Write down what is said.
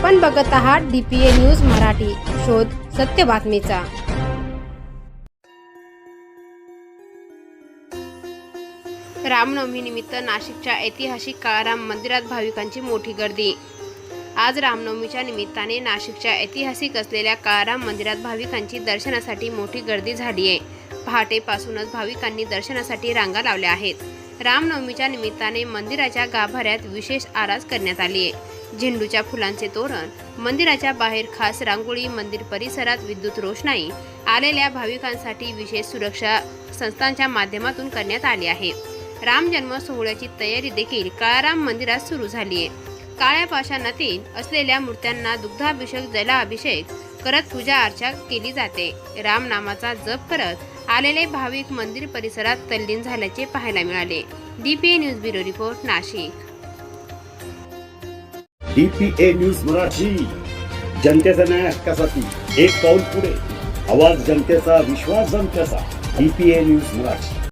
आपण बघत आहात डीपीए न्यूज मराठी. शोध सत्य बातमीचा. रामनवमी निमित्त नाशिकच्या ऐतिहासिक काळाराम मंदिरात भाविकांची मोठी गर्दी. आज रामनवमीच्या निमित्ताने नाशिकच्या ऐतिहासिक असलेल्या काळाराम मंदिरात भाविकांची दर्शनासाठी मोठी गर्दी झाली आहे. पहाटेपासूनच भाविकांनी दर्शनासाठी रांगा लावल्या आहेत. रामनवमीच्या निमित्ताने मंदिराच्या गाभाऱ्यात विशेष आरास करण्यात आली आहे. झेंडूच्या फुलांचे तोरण मंदिराच्या बाहेर खास रांगोळी मंदिर परिसरात विद्युत रोषणाई आलेल्या भाविकांसाठी विशेष सुरक्षा संस्थांच्या माध्यमातून करण्यात आली आहे. राम जन्म सोहळ्याची तयारी देखील काळाराम मंदिरात सुरू झाली आहे. काळ्या पाषाणातील असलेल्या मूर्त्यांना दुग्धाभिषेक जलाभिषेक करत पूजा अर्चा केली जाते. रामनामाचा जप करत आलेले भाविक मंदिर परिसरात तल्लीन झाल्याचे पाहायला मिळाले. DPA news bureau report Nashik. DPA news Marathi. जनतेचा न्याय हक्कासाठी एक पाऊल पुढे. आवाज जनतेचा विश्वास जनतेचा. DPA news Marathi.